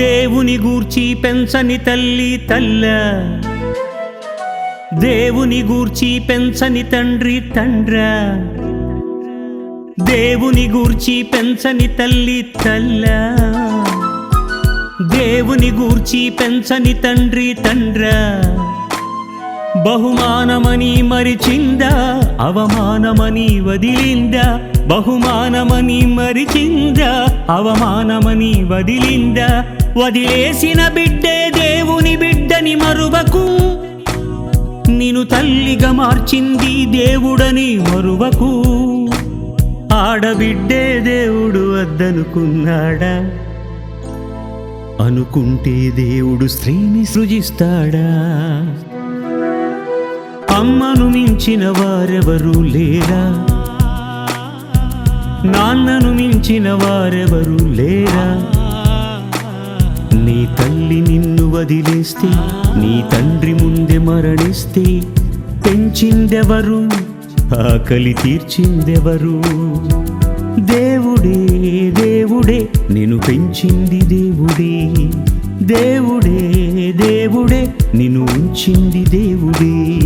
దేవుని గూర్చి పెంచని తల్లి తల్ల. దేవుని గూర్చి పెంచని తండ్రి తండ్ర. దేవుని గూర్చి పెంచని తల్లి తల్ల. దేవుని గూర్చి పెంచని తండ్రి తండ్ర. బహుమానమని మరిచిందా అవమానమని వదిలిందా? బహుమానమని మరిచిందా అవమానమని వదిలిందా? వదిలేసిన బిడ్డే దేవుని బిడ్డని మరువకు. నిను తల్లిగా మార్చింది దేవుడని మరువకు. ఆడబిడ్డే దేవుడు వద్దనుకున్నాడా అనుకుంటే దేవుడు స్త్రీని సృజిస్తాడా? అమ్మను మించిన వారెవరూ లేరా? నాన్నను మించిన వారెవరూ లేరా? నీ తల్లి నిన్ను వదిలేస్తే నీ తండ్రి ముందే మరణిస్తే పెంచిందెవరు? ఆకలి తీర్చిందెవరు? దేవుడే దేవుడే నేను పెంచింది దేవుడే. దేవుడే దేవుడే నిన్ను ఉంచింది దేవుడే.